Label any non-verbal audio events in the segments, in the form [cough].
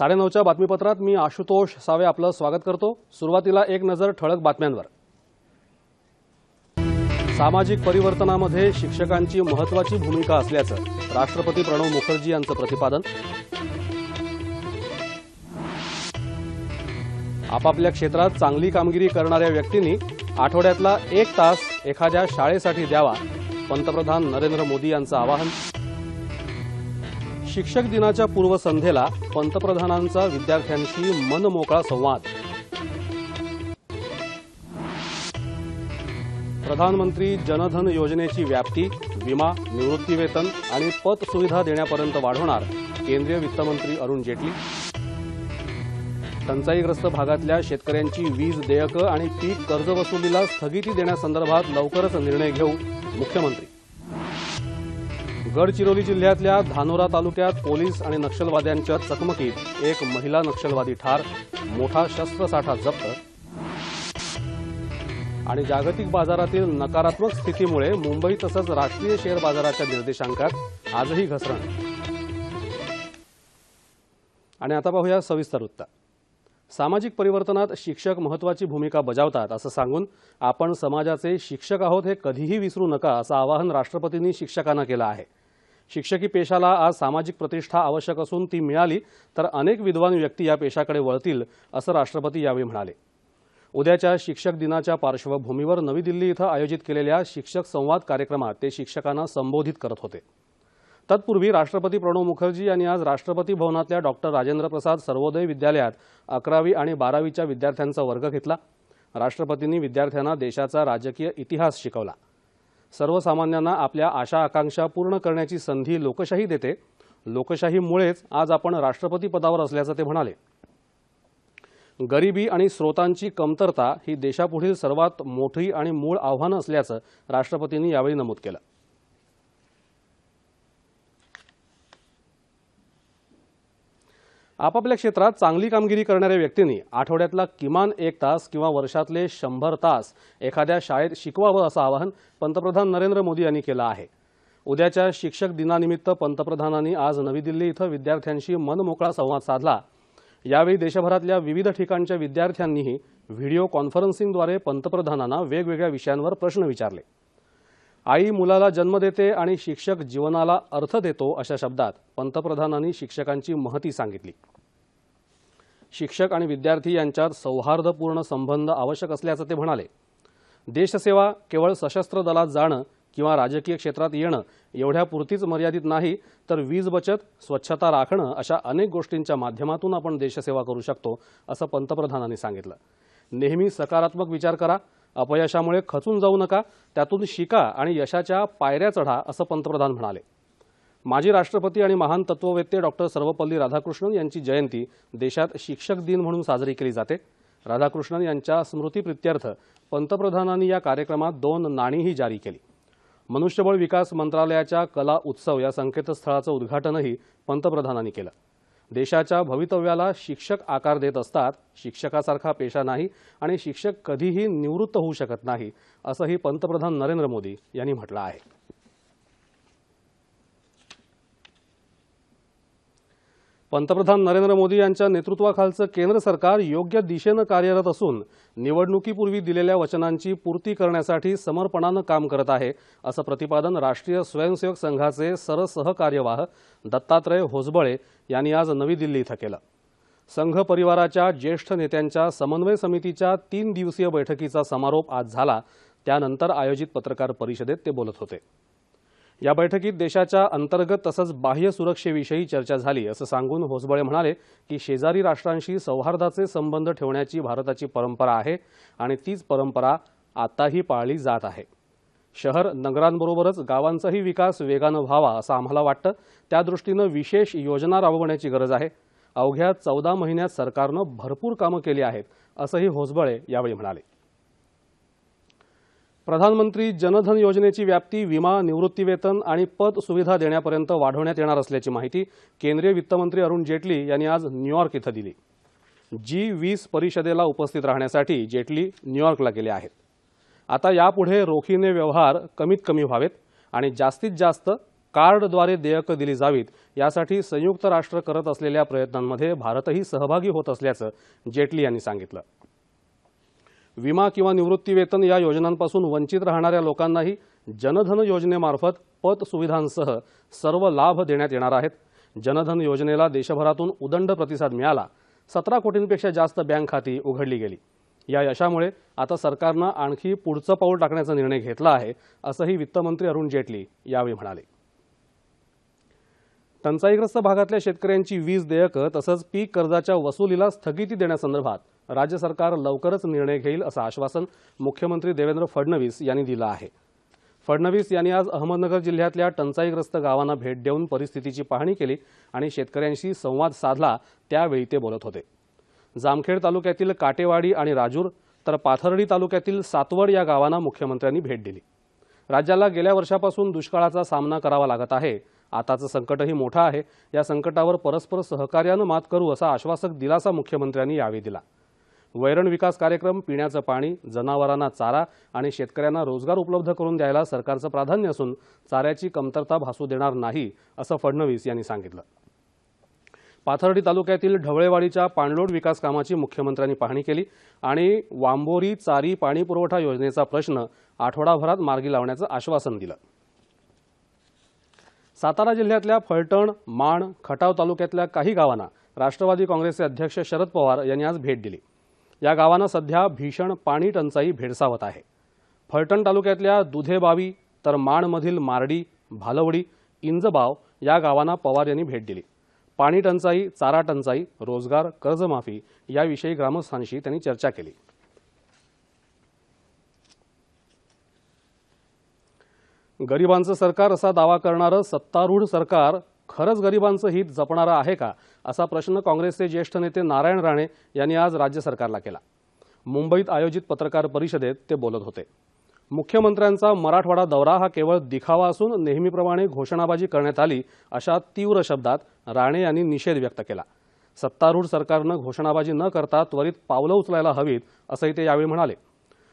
साडेनऊच्या बातमीपत्रात मी आशुतोष सावे आपलं स्वागत करतो. सुरुवातीला एक नजर ठळक बातम्यांवर. सामाजिक परिवर्तनामध्ये शिक्षकांची महत्वाची भूमिका असल्याचं राष्ट्रपती प्रणव मुखर्जी यांचं प्रतिपादन. आपापल्या क्षेत्रात चांगली कामगिरी करणाऱ्या व्यक्तींनी आठवड्यातला एक तास एखाद्या शाळेसाठी द्यावा पंतप्रधान नरेंद्र मोदी यांचं आवाहन. शिक्षक दिनाच्या पूर्वसंध्येला पंतप्रधानांचा विद्यार्थ्यांशी मनमोकळा संवाद. प्रधानमंत्री जनधन योजनेची व्याप्ती विमा निवृत्तीवेतन आणि पत सुविधा देण्यापर्यंत वाढवणार केंद्रीय वित्तमंत्री अरुण जेटली. टंचाईग्रस्त भागातल्या शेतकऱ्यांची वीज देयकं आणि पीक कर्जवसुलीला स्थगिती देण्यासंदर्भात लवकरच निर्णय घेऊ मुख्यमंत्री. गडचिरोली जिल्ह्यातल्या धानोरा तालुक्यात पोलीस आणि नक्षलवाद्यांच्या चकमकीत एक महिला नक्षलवादी ठार मोठा शस्त्रसाठा जप्त. आणि जागतिक बाजारातील नकारात्मक स्थितीमुळे मुंबई तसंच राष्ट्रीय शेअर बाजाराच्या निर्देशांकात आजही घसरण. आणि आता पाहूया सविस्तर वृत्त. सामाजिक परिवर्तनात शिक्षक महत्वाची भूमिका बजावतात असं सांगून आपण समाजाचे शिक्षक आहोत हे कधीही विसरू नका असं आवाहन राष्ट्रपतींनी शिक्षकांना केलं आहे. शिक्षकी पेशाला आज सामाजिक प्रतिष्ठा आवश्यक असून ती मिळाली तर अनेक विद्वान व्यक्ती या पेशाकडे वळतील असं राष्ट्रपती यावेळी म्हणाले. उद्याच्या शिक्षक दिनाच्या पार्श्वभूमीवर नवी दिल्ली इथं आयोजित केलेल्या शिक्षक संवाद कार्यक्रमात ते शिक्षकांना संबोधित करत होते. तत्पूर्वी राष्ट्रपती प्रणव मुखर्जी यांनी आज राष्ट्रपती भवनातल्या डॉक्टर राजेंद्र प्रसाद सर्वोदय विद्यालयात अकरावी आणि बारावीच्या विद्यार्थ्यांचा वर्ग घेतला. राष्ट्रपतींनी विद्यार्थ्यांना देशाचा राजकीय इतिहास शिकवला. सर्वसामान्यांना आपल्या आशा आकांक्षा पूर्ण करण्याची संधी लोकशाही देते. लोकशाहीमुळेच आज आपण राष्ट्रपती पदावर असल्याचं ते म्हणाले. गरिबी आणि स्रोतांची कमतरता ही देशापुढील सर्वात मोठी आणि मूळ आव्हानं असल्याचं राष्ट्रपतींनी यावेळी नमूद केलं. आपापल्या क्षेत्रात चांगली कामगिरी करणाऱ्या व्यक्तींनी आठवड्यातला किमान एक तास किंवा वर्षातले शंभर तास एखाद्या शाळेत शिकवावं असं आवाहन पंतप्रधान नरेंद्र मोदी यांनी केलं आहे. उद्याच्या शिक्षक दिनानिमित्त पंतप्रधानांनी आज नवी दिल्ली इथं विद्यार्थ्यांशी मनमोकळा संवाद साधला. यावेळी देशभरातल्या विविध ठिकाणच्या विद्यार्थ्यांनीही व्हिडिओ कॉन्फरन्सिंगद्वारे पंतप्रधानांना वेगवेगळ्या विषयांवर प्रश्न विचारले. आई मुलाला जन्म देते आणि शिक्षक जीवनाला अर्थ देतो अशा शब्दात पंतप्रधानांनी शिक्षकांची महती सांगितली. शिक्षक आणि विद्यार्थी यांच्यात सौहार्दपूर्ण संबंध आवश्यक असल्याचं ते म्हणाले. देशसेवा केवळ सशस्त्र दलात जाणं किंवा राजकीय क्षेत्रात येणं एवढ्यापुरतीच मर्यादित नाही तर वीज बचत स्वच्छता राखणं अशा अनेक गोष्टींच्या माध्यमातून आपण देशसेवा करू शकतो असं पंतप्रधानांनी सांगितलं. नेहमी सकारात्मक विचार करा अपयशामुळे खचून जाऊ नका त्यातून शिका आणि यशाच्या पायऱ्या चढा असं पंतप्रधान म्हणाले. माजी राष्ट्रपती आणि महान तत्ववेत्ते डॉक्टर सर्वपल्ली राधाकृष्णन यांची जयंती देशात शिक्षक दिन म्हणून साजरी केली जाते. राधाकृष्णन यांच्या स्मृतीप्रित्यर्थ पंतप्रधानांनी या कार्यक्रमात दोन नाणीही जारी केली. मनुष्यबळ विकास मंत्रालयाच्या कला उत्सव या संकेतस्थळाचं उद्घाटनही पंतप्रधानांनी केलं. देशाच्या भवितव्याला शिक्षक आकार देत असतात शिक्षकासारखा पेशा नाही आणि शिक्षक कधीही निवृत्त होऊ शकत नाही असंही पंतप्रधान नरेंद्र मोदी यांनी म्हटलं आहे. पंतप्रधान नरेंद्र मोदी यांच्या नेतृत्वाखालचं केंद्र सरकार योग्य दिशेनं कार्यरत असून निवडणुकीपूर्वी दिलेल्या वचनांची पूर्ती करण्यासाठी समर्पणानं काम करत आहे असं प्रतिपादन राष्ट्रीय स्वयंसेवक संघाचे सरसहकार्यवाह दत्तात्रय होसबळे यांनी आज नवी दिल्ली इथं केलं. संघ परिवाराच्या ज्येष्ठ नेत्यांच्या समन्वय समितीच्या तीन दिवसीय बैठकीचा समारोप आज झाला. त्यानंतर आयोजित पत्रकार परिषदेत ते बोलत होते. या बैठकीत देशाच्या अंतर्गत तसंच बाह्य सुरक्षेविषयी चर्चा झाली असं सांगून होसबळे म्हणाले की शेजारी राष्ट्रांशी सौहार्दाचे संबंध ठेवण्याची भारताची परंपरा आहे आणि तीच परंपरा आताही पाळली जात आहे. शहर नगरांबरोबरच गावांचाही विकास वेगानं व्हावा असं आम्हाला वाटतं. त्या दृष्टीनं विशेष योजना राबवण्याची गरज आहे. अवघ्या चौदा महिन्यात सरकारनं भरपूर कामं केली आहेत असंही होसबळे यावेळी म्हणाले. प्रधानमंत्री जनधन योजनेची व्याप्ती विमा निवृत्तीवेतन आणि पद सुविधा देण्यापर्यंत वाढवण्यात येणार असल्याची माहिती केंद्रीय वित्तमंत्री अरुण जेटली यांनी आज न्यूयॉर्क इथं दिली. जी वीस परिषदेला उपस्थित राहण्यासाठी जेटली न्यूयॉर्कला गेले आहेत. आता यापुढे रोखीने व्यवहार कमीत कमी व्हावेत आणि जास्तीत जास्त कार्डद्वारे देयकं दिली जावीत यासाठी संयुक्त राष्ट्र करत असलेल्या प्रयत्नांमध्ये भारतही सहभागी होत असल्याचं जेटली यांनी सांगितलं. विमा किंवा निवृत्तीवेतन या योजनांपासून वंचित राहणाऱ्या लोकांनाही जनधन योजनेमार्फत पत सुविधांसह सर्व लाभ देण्यात येणार आहेत. जनधन योजनेला देशभरातून उदंड प्रतिसाद मिळाला. सतरा कोटींपेक्षा जास्त बँक खाती उघडली गेली. या यशामुळे आता सरकारनं आणखी पुढचं पाऊल टाकण्याचा निर्णय घेतला आहे असंही वित्तमंत्री अरुण जेटली यावेळी म्हणाले. टंचाईग्रस्त भागातल्या शेतकऱ्यांची वीज देयकं तसंच पीक कर्जाच्या वसुलीला स्थगिती देण्यासंदर्भात राज्य सरकार लवकरच निर्णय घेईल असं आश्वासन मुख्यमंत्री देवेंद्र फडणवीस यांनी दिलं आहे. फडणवीस यांनी आज अहमदनगर जिल्ह्यातल्या टंचाईग्रस्त गावांना भेट देऊन परिस्थितीची पाहणी केली आणि शेतकऱ्यांशी संवाद साधला त्यावेळी ते बोलत होते. जामखेड तालुक्यातील काटेवाडी आणि राजूर तर पाथर्डी तालुक्यातील सातवड या गावांना मुख्यमंत्र्यांनी भेट दिली. राज्याला गेल्या वर्षापासून दुष्काळाचा सामना करावा लागत आहे. आताचं संकटही मोठं आहे. या संकटावर परस्पर सहकार्यानं मात करू असा आश्वासक दिलासा मुख्यमंत्र्यांनी यावेळी दिला. वैरण विकास कार्यक्रम पिण्याचं पाणी जनावरांना चारा आणि शेतकऱ्यांना रोजगार उपलब्ध करून द्यायला सरकारचं प्राधान्य असून चाऱ्याची कमतरता भासू देणार नाही असं फडणवीस यांनी सांगितलं. पाथर्डी तालुक्यातील ढवळेवाडीच्या पाणलोट विकास कामाची मुख्यमंत्र्यांनी पाहणी केली आणि वांबोरी चारी पाणी पुरवठा योजनेचा प्रश्न आठवडाभरात मार्गी लावण्याचं आश्वासन दिलं. सातारा जिल्ह्यातल्या फलटण माण खटाव तालुक्यातल्या काही गावांना राष्ट्रवादी काँग्रेसचे अध्यक्ष शरद पवार यांनी आज भेट दिली. या गावांना सध्या भीषण पाणी टंचाई भेडसावत आहे. फलटण तालुक्यातल्या दुधेबावी तर माणमधील मारडी भालवडी इंजबाव या गावांना पवार यांनी भेट दिली. पाणी टंचाई चारा टंचाई रोजगार कर्जमाफी याविषयी ग्रामस्थांशी त्यांनी चर्चा केली. गरिबांचं सरकार असा दावा करणारं सत्तारूढ सरकार खरंच गरिबांचं हित जपणारा आहे का असा प्रश्न काँग्रेसचे ज्येष्ठ नेते नारायण राणे यांनी आज राज्य सरकारला केला. मुंबईत आयोजित पत्रकार परिषदेत ते बोलत होते. मुख्यमंत्र्यांचा मराठवाडा दौरा हा केवळ दिखावा असून नेहमीप्रमाणे घोषणाबाजी करण्यात आली अशा तीव्र शब्दात राणे यांनी निषेध व्यक्त केला. सत्तारूढ सरकारनं घोषणाबाजी न करता त्वरित पावलं उचलायला हवीत असंही ते यावेळी म्हणाले.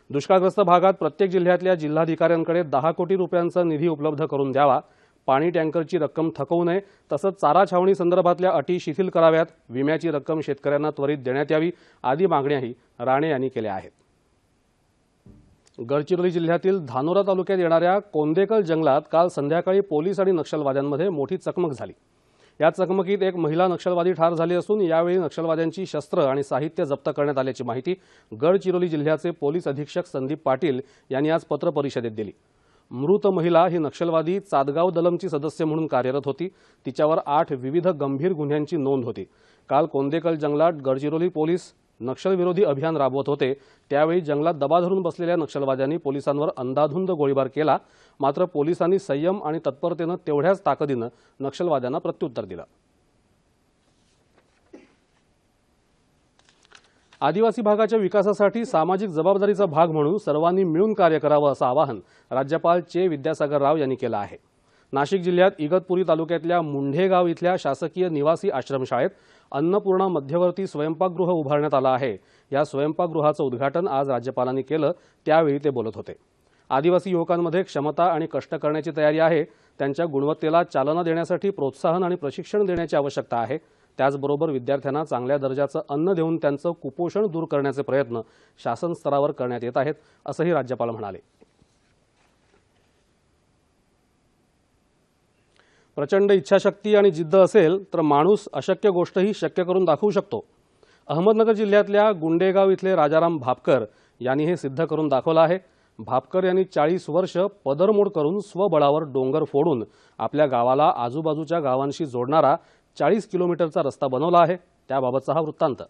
दुष्काळग्रस्त भागात प्रत्येक जिल्ह्यातल्या जिल्हाधिकाऱ्यांकडे दहा कोटी रुपयांचा निधी उपलब्ध करून द्यावा पाणी टँकरची रक्कम थकवू नये तसंच चारा छावणी संदर्भातल्या अटी शिथिल कराव्यात. विम्याची रक्कम शेतकऱ्यांना त्वरित देण्यात यावी. आदी मागण्याही राणे यांनी केल्या आहेत. गडचिरोली जिल्ह्यातील धानोरा तालुक्यात येणाऱ्या कोंदेकल जंगलात काल संध्याकाळी पोलीस आणि नक्षलवाद्यांमध्ये मोठी चकमक झाली. या चकमकीत एक महिला नक्षलवादी ठार झाली असून यावेळी नक्षलवाद्यांची शस्त्र आणि साहित्य जप्त करण्यात आल्याची माहिती गडचिरोली जिल्ह्याचे पोलीस अधीक्षक संदीप पाटील यांनी आज पत्रपरिषदेत दिली. मृत महिला ही नक्षलवादी चादगाव दलमची सदस्य म्हणून कार्यरत होती. तिच्यावर आठ विविध गंभीर गुन्ह्यांची नोंद होती. काल कोंदेकल जंगलात गडचिरोली पोलीस नक्षलविरोधी अभियान राबवत होते. त्यावेळी जंगलात दबा धरून बसलेल्या नक्षलवाद्यांनी पोलिसांवर अंदाधुंद गोळीबार केला. मात्र पोलिसांनी संयम आणि तत्परतेनं तेवढ्याच ताकदीनं नक्षलवाद्यांना प्रत्युत्तर दिलं. आदिवासी भागाच्या विकासासाठी सामाजिक जबाबदारीचा भाग म्हणून सर्वांनी मिळून कार्य करावं असं आवाहन राज्यपाल चे विद्यासागर राव यांनी केलं आहे. नाशिक जिल्ह्यात इगतपुरी तालुक्यातल्या मुंढेगाव इथल्या शासकीय निवासी आश्रमशाळेत अन्नपूर्णा मध्यवर्ती स्वयंपाकगृह उभारण्यात आलं आहे. या स्वयंपाकगृहाचं उद्घाटन आज राज्यपालांनी केलं त्यावेळी ते बोलत होते. आदिवासी युवकांमध्ये क्षमता आणि कष्ट करण्याची तयारी आहे. त्यांच्या गुणवत्तेला चालना देण्यासाठी प्रोत्साहन आणि प्रशिक्षण देण्याची आवश्यकता आहे. त्याचबरोबर विद्यार्थ्यांना चांगल्या दर्जाचं अन्न देऊन त्यांचं कुपोषण दूर करण्याचे प्रयत्न शासन स्तरावर करण्यात येत आहेत असंही राज्यपाल म्हणाले. प्रचंड इच्छाशक्ती आणि जिद्द असेल तर माणूस अशक्य गोष्टही शक्य करून दाखवू शकतो. अहमदनगर जिल्ह्यातल्या गुंडेगाव इथले राजाराम भापकर यांनी हे सिद्ध करून दाखवलं आहे. भापकर यांनी चाळीस वर्ष पदरमोड करून स्वबळावर डोंगर फोडून आपल्या गावाला आजूबाजूच्या गावांशी जोडणारा चाळीस किलोमीटरचा रस्ता बनवला आहे. त्याबाबतचा हा वृत्तांत.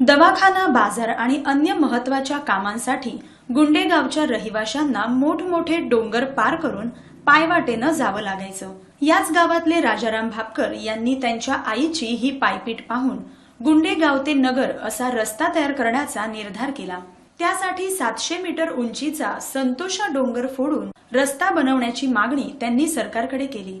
दवाखाना बाजार आणि अन्य महत्त्वाच्या कामांसाठी गुंडेगावच्या रहिवाशांना मोठमोठे डोंगर पार करून पायवाटेनं जावं लागायचं. याच गावातले राजाराम भापकर यांनी त्यांच्या आईची ही पायपीट पाहून गुंडेगाव ते नगर असा रस्ता तयार करण्याचा निर्धार केला. त्यासाठी सातशे मीटर उंचीचा संतोषा डोंगर फोडून रस्ता बनवण्याची मागणी त्यांनी सरकारकडे केली.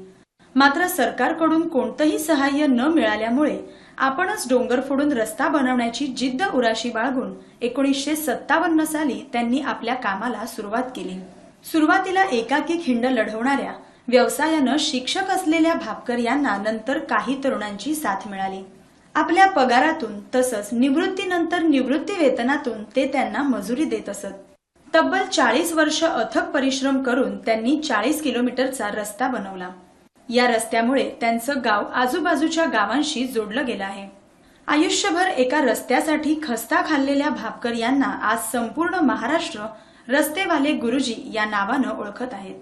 मात्र सरकारकडून कोणतंही सहाय्य न मिळाल्यामुळे आपणच डोंगर फोडून रस्ता बनवण्याची जिद्द उराशी बाळगून एकोणीसशे सत्तावन्न साली त्यांनी आपल्या कामाला सुरुवात केली. सुरुवातीला एकाकी खिंड लढवणाऱ्या व्यवसायानं शिक्षक असलेल्या भापकर यांना नंतर काही तरुणांची साथ मिळाली. आपल्या पगारातून तसंच निवृत्तीनंतर निवृत्ती वेतनातून ते त्यांना मजुरी देत असत. तब्बल चाळीस वर्ष अथक परिश्रम करून त्यांनी चाळीस किलोमीटरचा रस्ता बनवला. या रस्त्यामुळे त्यांचं गाव आजूबाजूच्या गावांशी जोडलं गेलं आहे. आयुष्यभर एका रस्त्यासाठी खस्ता खाल्लेल्या भापकर यांना आज संपूर्ण महाराष्ट्र रस्तेवाले गुरुजी या नावानं ओळखत आहेत.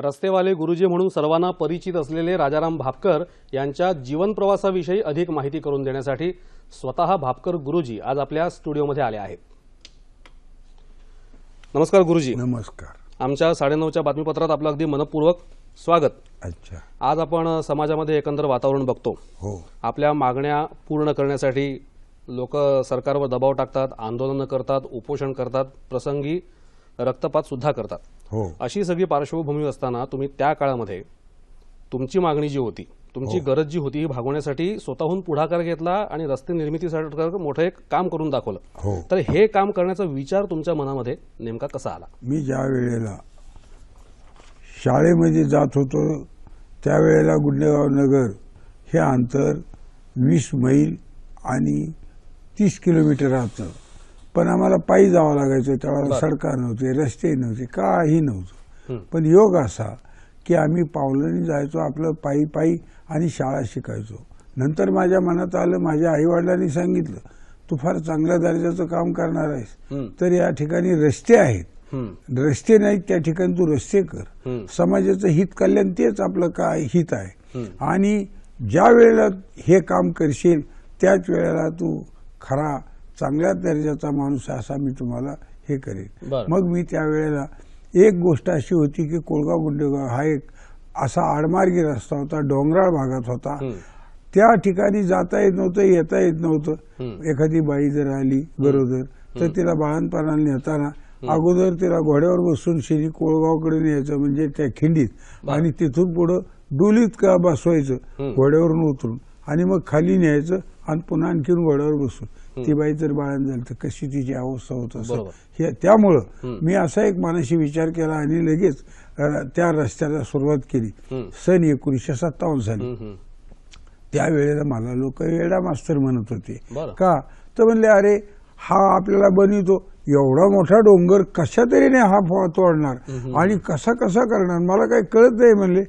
रस्तेवाले गुरुजी म्हणून सर्वांना परिचित असलेले राजाराम भापकर यांच्या जीवन प्रवासाविषयी अधिक माहिती करून देण्यासाठी स्वतः भापकर गुरुजी आज आपल्या स्टुडिओमध्ये आले आहेत. नमस्कार गुरुजी. नमस्कार. आमच्या साडेनऊच्या बातमीपत्रात आपलं अगदी मनपूर्वक स्वागत. अच्छा. आज आपण समाजामध्ये एकंदर वातावरण बघतो. हो. आपल्या मागण्या पूर्ण करण्यासाठी लोक सरकारवर दबाव टाकतात आंदोलनं करतात उपोषण करतात. प्रसंगी रक्तपात सुद्धा करतात. हो. अशी सगळी पार्श्वभूमी असताना तुम्ही त्या काळामध्ये तुमची मागणी जी होती तुमची गरज जी होती ही भागवण्यासाठी स्वतःहून पुढाकार घेतला आणि रस्ते निर्मितीसाठी मोठं एक काम करून दाखवलं. हो. तर हे काम करण्याचा विचार तुमच्या मनामध्ये नेमका कसा आला? मी ज्या वेळेला शाळेमध्ये जात होतो त्यावेळेला गुंडेगाव नगर हे अंतर वीस मैल आणि तीस किलोमीटर राहतं. पण आम्हाला पायी जावं लागायचं त्यावेळेला सडका नव्हते रस्ते नव्हते काही नव्हतं. पण योग असा की आम्ही पावलांनी जायचो आपलं पायी पायी आणि शाळा शिकायचो नंतर माझ्या मनात आलं माझ्या आईवडिलांनी सांगितलं तू फार चांगल्या दर्जाचं काम करणार आहेस. तर या ठिकाणी रस्ते आहेत रस्ते नाहीत त्या ठिकाणी तू रस्ते कर. समाजाचं हित कल्याण तेच आपलं काय हित आहे. आणि ज्या वेळेला हे काम करशील त्याच वेळेला तू खरा चांगल्या दर्जाचा माणूस आहे असा मी तुम्हाला हे करेन. मग मी त्यावेळेला एक गोष्ट अशी होती की कोळगाव गुंडेगाव हा एक असा आडमार्गी रस्ता होता डोंगराळ भागात होता. त्या ठिकाणी जाता येत नव्हतं येता येत. नव्हतं. एखादी बाई जर आली गरोदर तर तिला बाळणपणाला नेताना अगोदर तिला घोड्यावर बसून शेरी कोळगावकडे न्यायचं म्हणजे त्या खिंडीत. आणि तिथून पुढं डोलीत का बसवायचं. घोड्यावरून उतरून. आणि मग खाली न्यायचं आणि पुन्हा आणखीन घोड्यावर बसून. ती बाई जर बाळण झाली तर कशी तिची अवस्था होत असं. हे त्यामुळं. मी असा एक मनाशी विचार केला आणि लगेच त्या रस्त्याला सुरुवात केली. सन एकोणीसशे सत्तावन्न साली. त्यावेळेला मला लोक वेडा मास्तर म्हणत होते. का तर म्हणले अरे हा आपल्याला बनवितो एवढा मोठा डोंगर कशा तऱ्हेने हा तोडणार आणि कसा कसा करणार मला काही कळत नाही म्हणले.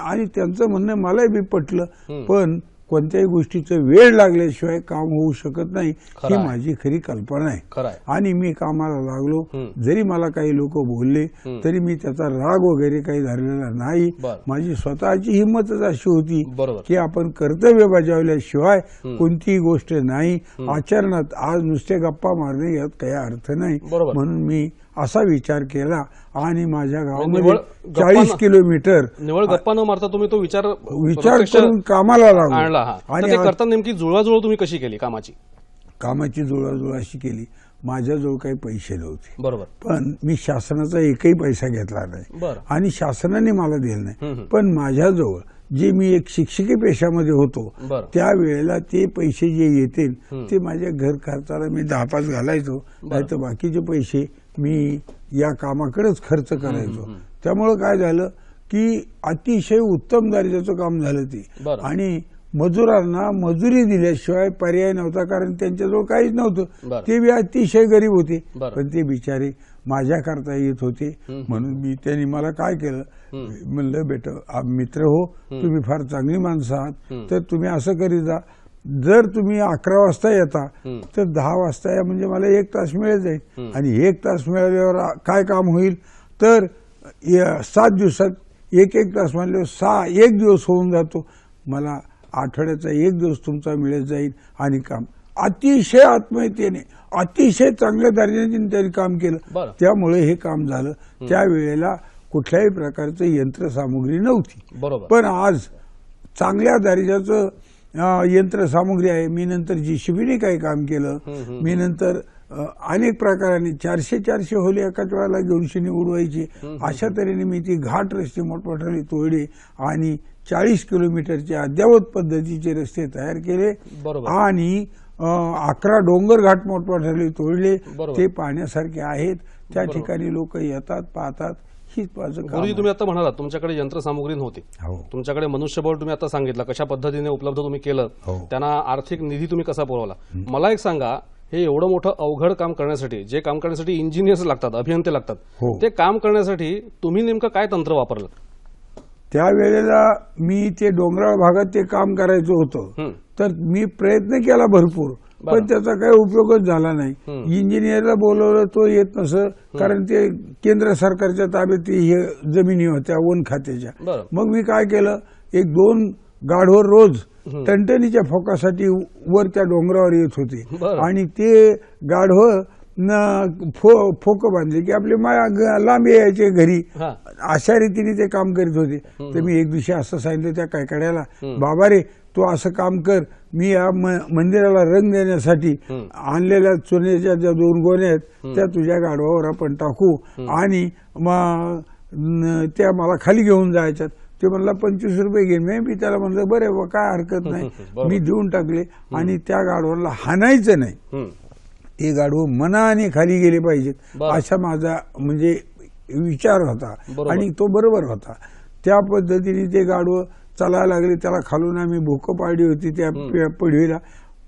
आणि त्यांचं म्हणणं मलाही बी पटलं. पण कोणत्याही गोष्टीचं वेळ लागल्याशिवाय काम होऊ शकत नाही ही. माझी खरी कल्पना आहे आणि मी कामाला लागलो. जरी मला काही लोक बोलले. तरी मी त्याचा राग वगैरे काही धरलेला नाही. माझी स्वतःची हिंमतच अशी होती. की आपण कर्तव्य बजावल्याशिवाय. कोणतीही गोष्ट नाही आचरणात आज नुसते गप्पा मारणे यात काही अर्थ नाही. म्हणून मी असा विचार केला आणि माझ्या गावामध्ये निव्वळ चाळीस किलोमीटर निवळ गप्पा न मारता तुम्ही तो विचार विचार करून कामाला लागलो. आणि ते आज करताना नेमकी जुळवाजुळव तुम्ही कशी केली कामाची? कामाची जुळवाजुळव अशी केली. माझ्याजवळ काही पैसे नव्हते. बरोबर. पण मी शासनाचा एकही पैसा घेतला नाही. आणि शासनाने मला दिलं नाही. पण माझ्याजवळ जे मी एक शिक्षकी पेशामध्ये होतो. त्यावेळेला ते पैसे जे येतील. ते माझ्या घर खर्चाला मी दहा पाच घालायचो. नाही तर बाकीचे पैसे मी या कामाकडेच खर्च करायचो. त्यामुळं काय झालं की अतिशय उत्तम दर्जाचं काम झालं ते. आणि मजुरांना मजुरी दिल्याशिवाय पर्याय नव्हता कारण त्यांच्याजवळ काहीच. नव्हतं. ते बी अतिशय गरीब होते. पण ते बिचारे माझ्या करता येत होते. म्हणून मी त्यांनी मला काय केलं? म्हणलं बेट मित्र हो. तुम्ही फार चांगली माणसं आहात. तर तुम्ही असं करीत जा. जर तुम्ही अकरा वाजता येता. तर दहा वाजता या म्हणजे मला एक तास मिळत जाईल. आणि एक तास मिळाल्यावर काय काम होईल? तर या सात दिवसात एक एक तास म्हणल्यावर सहा एक दिवस होऊन जातो. मला आठवड्याचा एक दिवस तुमचा मिळत जाईल आणि काम. अतिशय आत्महत्येने अतिशय चांगल्या दर्जाने त्यांनी काम केलं. त्यामुळे हे काम झालं. त्यावेळेला कुठल्याही प्रकारचं यंत्रसामुग्री नव्हती. पण आज चांगल्या दर्जाचं यंत्रसामुग्री आहे मी नंतर जीसीबीने काही काम केलं. मी नंतर अनेक प्रकाराने चारशे चारशे होली एकाच वेळेला घेऊन शिनी उडवायची अशा तऱ्हेने मी ती घाट रस्ते मोठमोठाले तोडले आणि चाळीस किलोमीटरचे अद्ययावत पद्धतीचे रस्ते तयार केले. आणि अकरा डोंगर घाट मोठमोठाले तोडले. ते पाहण्यासारखे आहेत त्या. ठिकाणी लोक येतात पाहतात हीच माझं काम गुरुजी. तुम्ही आता म्हणालात तुमच्याकडे यंत्रसामुग्री नव्हती हो तुमच्याकडे मनुष्यबळ तुम्ही आता सांगितलं कशा पद्धतीने उपलब्ध तुम्ही केलं हो. त्यांना आर्थिक निधी तुम्ही कसा पुरवला मला एक सांगा हे एवढं मोठं अवघड काम करण्यासाठी जे काम करण्यासाठी इंजिनियर्स लागतात अभियंते लागतात हो. ते काम करण्यासाठी तुम्ही नेमकं काय तंत्र वापरलं त्यावेळेला मी ते डोंगराळ भागात ते काम करायचं होतं हं. तर मी प्रयत्न केला भरपूर. पण त्याचा काही उपयोगच झाला नाही. इंजिनियरला बोलवलं तो येत नसं कारण ते केंद्र सरकारच्या ताब्यात हे जमिनी होत्या वन खात्याच्या मग मी काय केलं एक दोन गाढवर रोज. टणटणीच्या फोकासाठी वर त्या डोंगरावर येत होते. आणि ते गाढवं फो फोक बांधले की आपले लांब यायचे घरी. अशा रीतीने ते काम करीत होते. तर मी एक दिवशी असं सांगितलं त्या कायकड्याला. बाबा रे तू असं काम कर. मी या मंदिराला रंग देण्यासाठी. आणलेल्या चुन्याच्या ज्या दोन गोण्या आहेत त्या तुझ्या गाढवावर आपण टाकू आणि त्या मला खाली घेऊन जायच्यात. ते म्हणला पंचवीस रुपये घेईन. मी मी त्याला म्हणलं बरे बा काय हरकत नाही. [laughs] मी देऊन टाकले आणि त्या गाढवाला हाणायचं नाही. ते गाढव मनाने खाली गेले पाहिजेत. असा माझा म्हणजे विचार होता. आणि तो बरोबर होता. त्या पद्धतीने ते गाढवं चालायला लागले. त्याला खालून आम्ही भोकं पाडली होती त्या पि- पिढीला.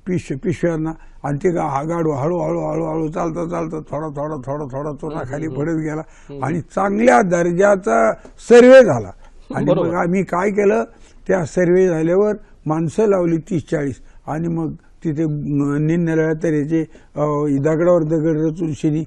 पिश पिशव्यांना. आणि ते गा- हा गाडू हळूहळू हळूहळू चालता चालता थोडा थोडा थोडा थोडा चोरा खाली पडत गेला. आणि चांगल्या दर्जाचा सर्वे झाला. आणि. मग आम्ही काय केलं? त्या सर्वे झाल्यावर माणसं लावली तीस चाळीस. आणि मग तिथे निरनिराळ्या तऱ्हेचे दगडावर दगड रचून शिनी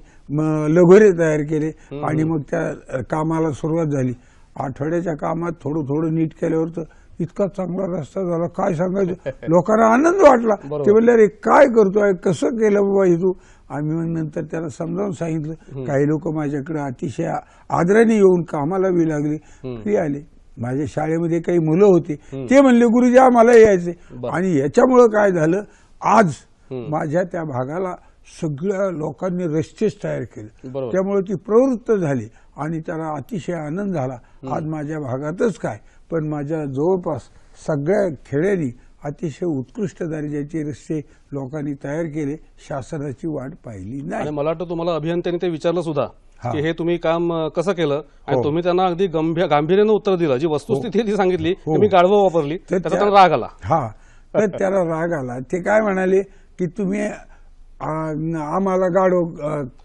लगोरे तयार केले आणि मग त्या कामाला सुरुवात झाली. आठवड्याच्या कामात थोडं थोडं नीट केल्यावर तर इतका चांगला रस्ता झाला. काय सांगायचं? [laughs] लोकांना आनंद वाटला. ते म्हणले अरे काय करतोय कसं केलं बाबा हे तू? आम्ही मग नंतर त्याला समजावून सांगितलं. काही लोक माझ्याकडे अतिशय आदराने येऊन कामाला बी लागले. फ्री आले. माझ्या शाळेमध्ये काही मुलं होते. ते म्हणले गुरुजी आम्हाला यायचे. आणि याच्यामुळं काय झालं? आज हं. माझ्या त्या भागाला सगळ्या लोकांनी रस्तेच तयार केले. त्यामुळे ती प्रवृत्त झाली आणि त्याला अतिशय आनंद झाला आज माझ्या भागातच काय पण माझ्या जवळपास सगळ्या खेड्यांनी अतिशय उत्कृष्ट दर्जाचे रस्ते लोकांनी तयार केले शासनाची वाट पाहिली नाही मला वाटतं तुम्हाला अभियंत्यांनी ते विचारलं सुद्धा हा. की हे तुम्ही काम कसं केलं आणि हो. तुम्ही त्यांना अगदी गंभीर गांभीर्यानं उत्तर दिलं जी वस्तुस्थिती ती सांगितली हो. तुम्ही गाढवं वापरली त्याचा राग आला हा तर त्याला राग आला ते काय म्हणाले की तुम्ही आम्हाला गाडो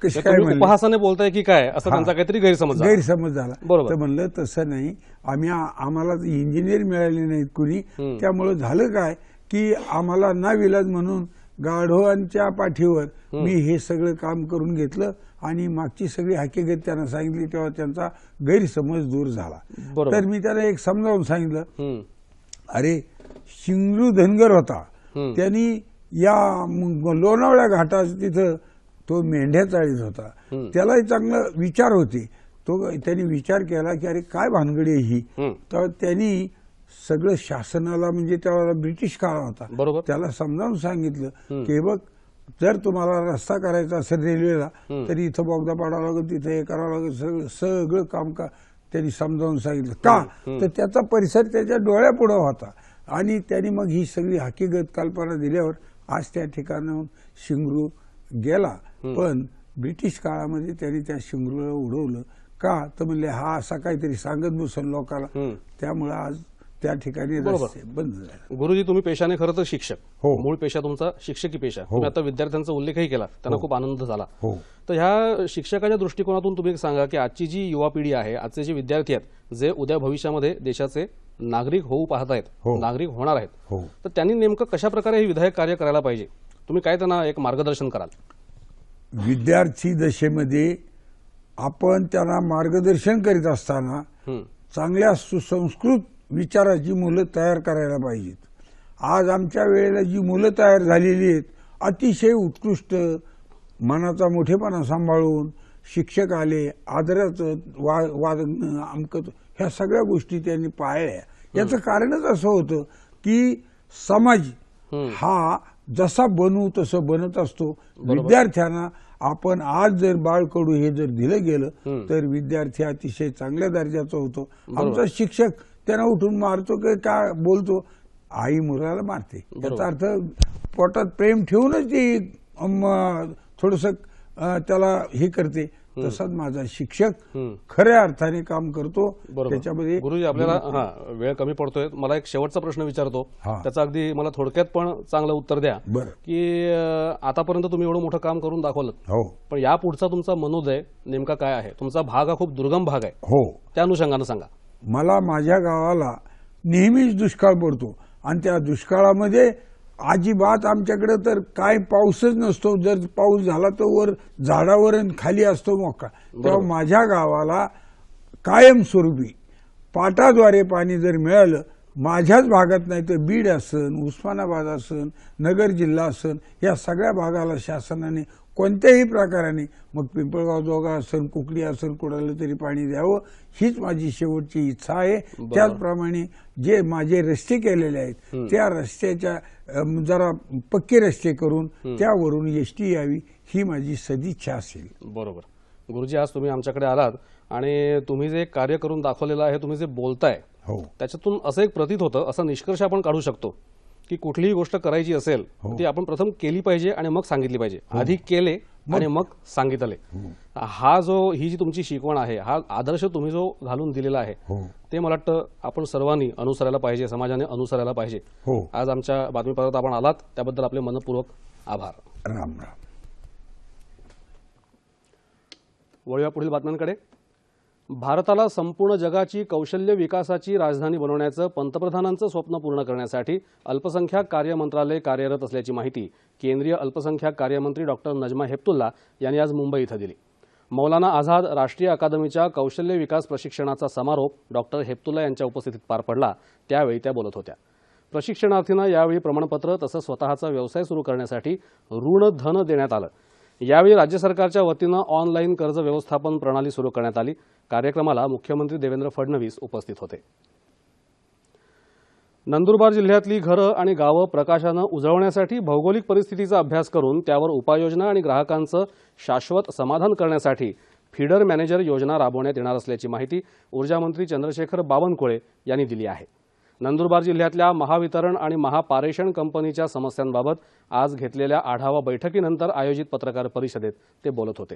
कशी काय म्हणले बोलताय की काय असं. त्यांचा काहीतरी गैरसमज झाला. गैरसमज झाला बरोबर. तर म्हणलं तसं नाही आम्ही आम्हाला इंजिनियर मिळाले नाहीत कुणी. त्यामुळं झालं काय की आम्हाला ना विलाज म्हणून गाढवांच्या पाठीवर मी हे सगळं काम करून घेतलं आणि मागची सगळी हकीकत त्यांना सांगितली तेव्हा त्यांचा गैरसमज दूर झाला. तर मी त्याला एक समजावून सांगितलं. अरे शिंगरू धनगर होता. त्यांनी या लोणावळ्या घाटात तिथं तो मेंढ्या चाळीत होता. त्यालाही चांगला विचार होते तो त्यांनी विचार केला की अरे काय भानगडी आहे ही. तर त्यांनी सगळं शासनाला म्हणजे त्यावेळेला ब्रिटिश काळ होता त्याला समजावून सांगितलं. की बघ जर तुम्हाला रस्ता करायचा असेल रेल्वेला. तर इथं बोगदा पाडावा लागेल तिथं हे करावं लागेल सगळं सगळं काम का त्यांनी समजावून सांगितलं का. तर त्याचा परिसर त्याच्या डोळ्यापुढं होता आणि त्यांनी मग ही सगळी हकीकत कल्पना दिल्यावर आज त्या ठिकाणाहून शिंगरू गेला. पण ब्रिटिश काळामध्ये त्यांनी त्या शिंगरूला उडवलं का? तर म्हणले हा असा काहीतरी सांगत बसल लोकांना. त्यामुळे आज त्या ठिकाणी बंद झाले. गुरुजी तुम्ही पेशाने खरं तर शिक्षक. हो. मूळ पेशा तुमचा शिक्षकी पेशा. हो. तुम्ही आता विद्यार्थ्यांचा उल्लेखही केला. त्यांना खूप आनंद झाला. हो. तर ह्या शिक्षकाच्या दृष्टिकोनातून तुम्ही सांगा की आजची जी युवा पिढी आहे आजचे जे विद्यार्थी आहेत जे उद्या भविष्यामध्ये देशाचे नागरिक होऊ पाहत आहेत हो. नागरिक होणार आहेत. हो. तर त्यांनी नेमकं कशा प्रकारे हे विधायक कार्य करायला पाहिजे? तुम्ही काय त्यांना एक मार्गदर्शन कराल? विद्यार्थी दशेमध्ये आपण त्यांना मार्गदर्शन करीत असताना. चांगल्या सुसंस्कृत विचाराची मुलं तयार करायला पाहिजेत. आज आमच्या वेळेला जी मुलं तयार झालेली आहेत अतिशय उत्कृष्ट मनाचा मोठेपणा सांभाळून शिक्षक आले आदराचं वा वागणं अमकं ह्या सगळ्या गोष्टी त्यांनी पाळल्या. याचं कारणच असं होतं की समाज. हा जसा बनवू तसं बनत असतो. विद्यार्थ्यांना आपण आज जर बाळकडू हे जर दिलं गेलं. तर विद्यार्थी अतिशय चांगल्या दर्जाचा होतो. आमचा शिक्षक त्यांना उठून मारतो की काय बोलतो? आई मुलाला मारते. याचा अर्थ पोटात प्रेम ठेवूनच ती थोडस त्याला हे करते. तसाच माझा शिक्षक. खऱ्या अर्थाने काम करतो. त्याच्यामध्ये गुरुजी आपल्याला हा वेळ कमी पडतोय. मला एक शेवटचा प्रश्न विचारतो. त्याचा अगदी मला थोडक्यात पण चांगलं उत्तर द्या. की आतापर्यंत तुम्ही एवढं मोठं काम करून दाखवलं. हो. पण या पुढचा तुमचा मनोदय नेमका काय आहे? तुमचा भाग हा खूप दुर्गम भाग आहे. हो. त्या अनुषंगानं सांगा. मला माझ्या गावाला नेहमीच दुष्काळ पडतो. आणि त्या दुष्काळामध्ये अजिबात आमच्याकडे तर काय पाऊसच नसतो. जर पाऊस झाला तर वर झाडावर खाली असतो मोका. तेव्हा माझ्या गावाला कायमस्वरूपी पाटाद्वारे पाणी जर मिळालं माझ्याच भागात नाही तर बीड असन उस्मानाबाद असन नगर जिल्हा असन या सगळ्या भागाला शासनाने कोणत्याही प्रकाराने मग पिंपळगाव जोगा असन कुकडी असन कुणाला तरी पाणी द्यावं हीच माझी शेवटची इच्छा आहे. त्याचप्रमाणे जे माझे रस्ते केलेले आहेत त्या रस्त्याच्या जरा पक्के रस्ते करून त्यावरून एस टी यावी ही माझी सदिच्छा असेल. बरोबर. गुरुजी आज तुम्ही आमच्याकडे आलात आणि तुम्ही जे कार्य करून दाखवलेलं आहे तुम्ही जे बोलताय हो. त्याच्यातून असं एक प्रतीत होतं असा निष्कर्ष आपण काढू शकतो की कुठलीही गोष्ट करायची असेल ती आपण प्रथम केली पाहिजे आणि मग सांगितली पाहिजे. आधी केले आणि मग सांगितले. हा जो ही जी तुमची शिकवण आहे हा आदर्श तुम्ही जो घालून दिलेला आहे हो. ते मला वाटतं आपण सर्वांनी अनुसरायला पाहिजे समाजाने अनुसरायला पाहिजे. हो. आज आमच्या बातमीपत्रात आपण आलात त्याबद्दल आपले मनपूर्वक आभार. राम राम. वळूया पुढील बातम्यांकडे. भारताला संपूर्ण जगाची कौशल्य विकासाची राजधानी बनवण्याचं पंतप्रधानांचं स्वप्न पूर्ण करण्यासाठी अल्पसंख्याक कार्य मंत्रालय कार्यरत असल्याची माहिती केंद्रीय अल्पसंख्याक कार्यमंत्री डॉक्टर नजमा हेपतुल्ला यांनी आज मुंबई इथं दिली. मौलाना आझाद राष्ट्रीय अकादमीच्या कौशल्य विकास प्रशिक्षणाचा समारोप डॉक्टर हेपतुल्ला यांच्या उपस्थितीत पार पडला. त्यावेळी त्या बोलत होत्या. प्रशिक्षणार्थींना यावेळी प्रमाणपत्र तसंच स्वतःचा व्यवसाय सुरू करण्यासाठी ऋण धन देण्यात आलं. यावेळी राज्य सरकारच्या वतीनं ऑनलाईन कर्ज व्यवस्थापन प्रणाली सुरू करण्यात आली. कार्यक्रमाला मुख्यमंत्री देवेंद्र फडणवीस उपस्थित होते. नंदुरबार जिल्ह्यातली घरं आणि गावं प्रकाशानं उजळवण्यासाठी भौगोलिक परिस्थितीचा अभ्यास करून त्यावर उपाययोजना आणि ग्राहकांचं शाश्वत समाधान करण्यासाठी फीडर मॅनेजर योजना राबवण्यात येणार असल्याची माहिती ऊर्जामंत्री चंद्रशेखर बावनकुळे यांनी दिली आहे. नंदुरबार जिल्ह्यातल्या महावितरण आणि महापारेषण कंपनीच्या समस्यांबाबत आज घेतलेल्या आढावा बैठकीनंतर आयोजित पत्रकार परिषदेत ते बोलत होते.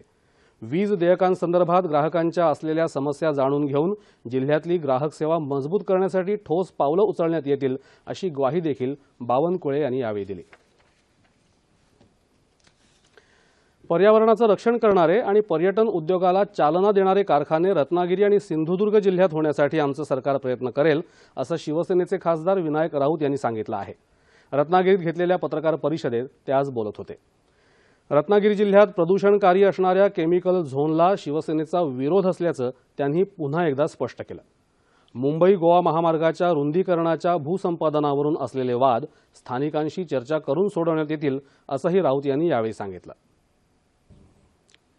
वीज देयकांसंदर्भात ग्राहकांच्या असलेल्या समस्या जाणून घेऊन जिल्ह्यातली ग्राहक सेवा मजबूत करण्यासाठी ठोस पावलं उचलण्यात येतील अशी ग्वाही देखील बावनकुळे यांनी यावेळी दिली. पर्यावरणाचं रक्षण करणारे आणि पर्यटन उद्योगाला चालना देणारे कारखाने रत्नागिरी आणि सिंधुदुर्ग जिल्ह्यात होण्यासाठी आमचं सरकार प्रयत्न करेल असं शिवसेनेचे खासदार विनायक राऊत यांनी सांगितलं आहे. रत्नागिरीत घेतलेल्या पत्रकार परिषदेत ते आज बोलत होते. रत्नागिरी जिल्ह्यात प्रदूषणकारी असणाऱ्या केमिकल झोनला शिवसेनेचा विरोध असल्याचं त्यांनी पुन्हा एकदा स्पष्ट केलं. मुंबई गोवा महामार्गाच्या रुंदीकरणाच्या भूसंपादनावरून असलेले वाद स्थानिकांशी चर्चा करून सोडवण्यात येतील असंही राऊत यांनी यावेळी सांगितलं.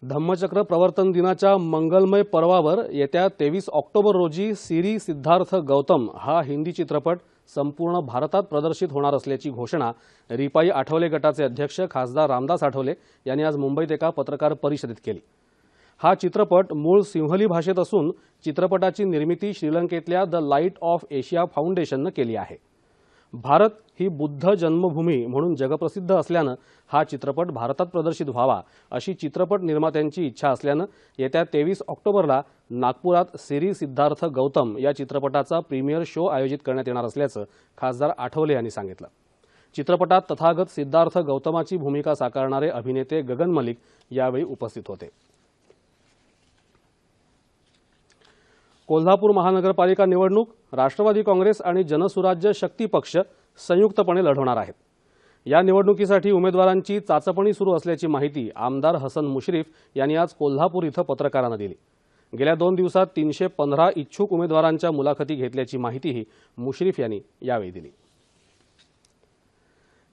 धम्मचक्र प्रवर्तन दिनाच्या मंगलमय पर्वावर येत्या तेवीस ऑक्टोबर रोजी सिरी सिद्धार्थ गौतम हा हिंदी चित्रपट संपूर्ण भारतात प्रदर्शित होणार असल्याची घोषणा रिपाई आठवले गटाचे अध्यक्ष खासदार रामदास आठवले यांनी आज मुंबईत एका पत्रकार परिषदेत केली. हा चित्रपट मूळ सिंहली भाषेत असून चित्रपटाची निर्मिती श्रीलंकेतल्या द लाइट ऑफ एशिया फाउंडेशननं केली आहे. भारत ही बुद्ध जन्मभूमी म्हणून जगप्रसिद्ध असल्यानं हा चित्रपट भारतात प्रदर्शित व्हावा अशी चित्रपट निर्मात्यांची इच्छा असल्यानं येत्या तेवीस ऑक्टोबरला नागपुरात सिरी सिद्धार्थ गौतम या चित्रपटाचा प्रीमियर शो आयोजित करण्यात येणार असल्याचं खासदार आठवले यांनी सांगितलं. चित्रपटात तथागत सिद्धार्थ गौतमाची भूमिका साकारणारे अभिनेते गगन मलिक यावेळी उपस्थित होते. कोल्हापूर महानगरपालिका निवडणूक राष्ट्रवादी काँग्रेस आणि जनसुराज्य शक्ती पक्ष संयुक्तपणे लढवणार आहेत. या निवडणुकीसाठी उमेदवारांची चाचपणी सुरू असल्याची माहिती आमदार हसन मुश्रीफ यांनी आज कोल्हापूर इथं पत्रकारांना दिली. गेल्या दोन दिवसात तीनशे पंधरा इच्छुक उमेदवारांच्या मुलाखती घेतल्याची माहितीही मुश्रीफ यांनी यावेळी दिली.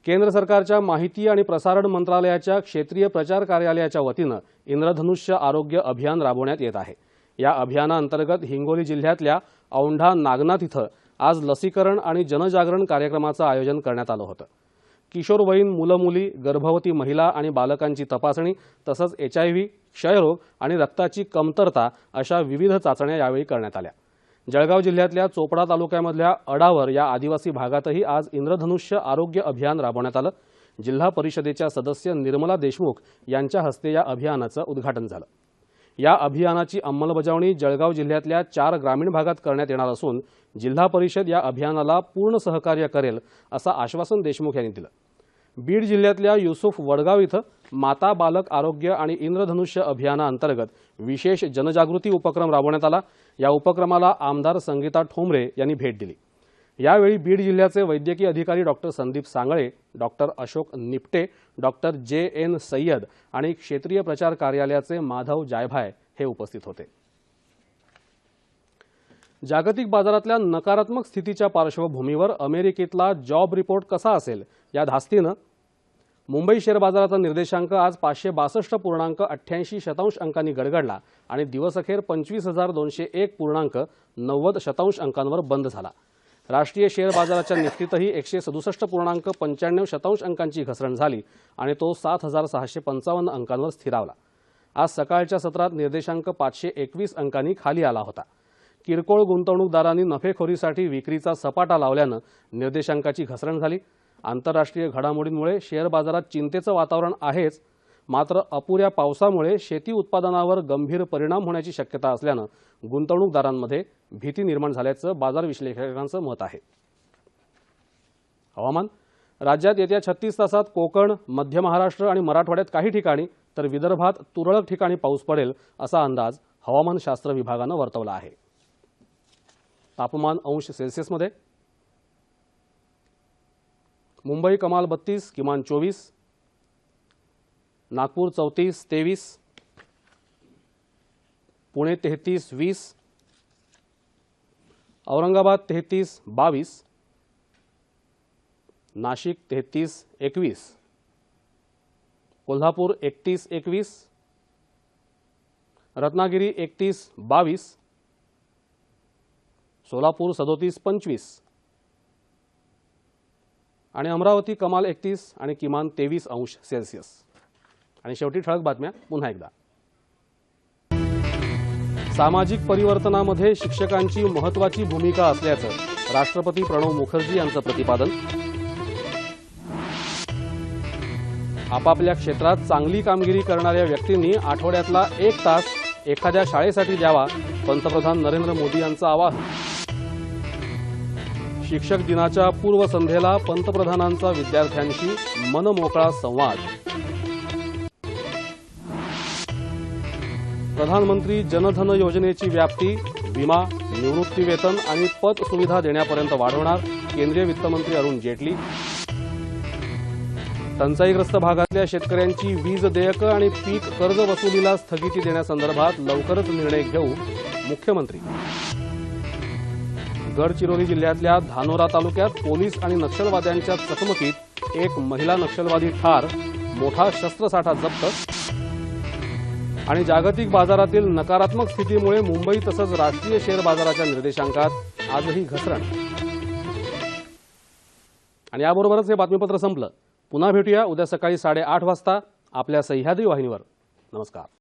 केंद्र सरकारच्या माहिती आणि प्रसारण मंत्रालयाच्या क्षेत्रीय प्रचार कार्यालयाच्या वतीनं इंद्रधनुष्य आरोग्य अभियान राबवण्यात येत आहे. या अभियानाअंतर्गत हिंगोली जिल्ह्यातल्या औंढा नागनाथ इथं आज लसीकरण आणि जनजागरण कार्यक्रमाचं आयोजन करण्यात आलं होतं. किशोरवयीन मुलं मुली गर्भवती महिला आणि बालकांची तपासणी तसंच एच आय व्ही क्षयरोग आणि रक्ताची कमतरता अशा विविध चाचण्या यावेळी करण्यात आल्या. जळगाव जिल्ह्यातल्या चोपडा तालुक्यामधल्या अडावर या आदिवासी भागातही आज इंद्रधनुष्य आरोग्य अभियान राबवण्यात आलं. जिल्हा परिषदेच्या सदस्य निर्मला देशमुख यांच्या हस्ते या अभियानाचं उद्घाटन झालं. या अभियानाची अंमलबजावणी जळगाव जिल्ह्यातल्या चार ग्रामीण भागात करण्यात येणार असून जिल्हा परिषद या अभियानाला पूर्ण सहकार्य करेल असं आश्वासन देशमुख यांनी दिलं. बीड जिल्ह्यातल्या युसुफ वडगाव इथं माता बालक आरोग्य आणि इंद्रधनुष्य अभियानाअंतर्गत विशेष जनजागृती उपक्रम राबवण्यात आला. या उपक्रमाला आमदार संगीता ठोंबरे यांनी भेट दिली. यावेळी बीड जिल्ह्याचे वैद्यकीय अधिकारी doctor Sandeep Sangle doctor Ashok Nipte doctor J N Syed आणि क्षेत्रीय प्रचार कार्यालयाचे माधव जायभाय हे उपस्थित होते. जागतिक बाजारातल्या नकारात्मक स्थितीच्या पार्श्वभूमीवर अमेरिकेतला जॉब रिपोर्ट कसा असेल या धास्तीनं मुंबई शेअर बाजाराचा निर्देशांक आज पाचशे बासष्ट पूर्णांक अठ्ठ्याऐंशी शतांश अंकांनी गडगडला आणि दिवसअखेर पंचवीस हजार दोनशे एक पूर्णांक नव्वद शतांश अंकांवर बंद झाला. राष्ट्रीय शेअर बाजाराच्या निफ्टीतही एकशे सदुसष्ट पूर्णांक पंच्याण्णव शतांश अंकांची घसरण झाली आणि तो सात हजार सहाशे पंचावन्न अंकांवर स्थिरावला. आज सकाळच्या सत्रात निर्देशांक पाचशे एकवीस अंकांनी खाली आला होता. किरकोळ गुंतवणूकदारांनी नफेखोरीसाठी विक्रीचा सपाटा लावल्यानं निर्देशांकाची घसरण झाली. आंतरराष्ट्रीय घडामोडींमुळे शेअर बाजारात चिंतेचं वातावरण आहेच मात्र अपुऱ्या पावसामुळे शेती उत्पादनावर गंभीर परिणाम होण्याची शक्यता असल्यानं गुंतवणूकदारांमध्ये भीती निर्माण झाल्याचं बाजार विश्लेषकांचं मत आहे. हवामान. राज्यात येत्या छत्तीस तासात कोकण मध्य महाराष्ट्र आणि मराठवाड्यात काही ठिकाणी तर विदर्भात तुरळक ठिकाणी पाऊस पडेल असा अंदाज हवामानशास्त्र विभागानं वर्तवला आहे. तापमान अंश सेल्सिअसमध्ये मुंबई कमाल बत्तीस किमान चोवीस नागपूर चौतीस तेवीस पुणे तेहतीस वीस औरंगाबाद तेहतीस बावीस नाशिक तेहतीस एकवीस कोल्हापूर एकतीस एकवीस रत्नागिरी एकतीस बावीस सोलापूर सदोतीस पंचवीस आणि अमरावती कमाल एकतीस आणि किमान तेवीस अंश सेल्सिअस. आणि शेवटी ठळक बातम्या पुन्हा एकदा. सामाजिक परिवर्तनामध्ये शिक्षकांची महत्वाची भूमिका असल्याचं राष्ट्रपती प्रणव मुखर्जी यांचं प्रतिपादन. आपापल्या क्षेत्रात चांगली कामगिरी करणाऱ्या व्यक्तींनी आठवड्यातला एक तास एखाद्या शाळेसाठी द्यावा पंतप्रधान नरेंद्र मोदी यांचं आवाहन. शिक्षक दिनाच्या पूर्वसंध्येला पंतप्रधानांचा विद्यार्थ्यांशी मनमोकळा संवाद. प्रधानमंत्री जनधन योजनेची व्याप्ती विमा निवृत्तीवेतन आणि पत सुविधा देण्यापर्यंत वाढवणार केंद्रीय वित्तमंत्री अरुण जेटली. टंचाईग्रस्त भागातल्या शेतकऱ्यांची वीज देयकं आणि पीक कर्ज वसुलीला स्थगिती देण्यासंदर्भात लवकरच निर्णय घेऊ मुख्यमंत्री. गडचिरोली जिल्ह्यातल्या धानोरा तालुक्यात पोलीस आणि नक्षलवाद्यांच्या चकमकीत एक महिला नक्षलवादी ठार मोठा शस्त्रसाठा जप्त आणि जागतिक बाजारातील नकारात्मक स्थितीमुळे मुंबई तसंच राष्ट्रीय शेअर बाजाराच्या निर्देशांकात आजही घसरण. आणि याबरोबरच हे बातमीपत्र संपलं. पुन्हा भेटूया उद्या सकाळी साडेआठ वाजता आपल्या सह्याद्री वाहिनीवर. नमस्कार.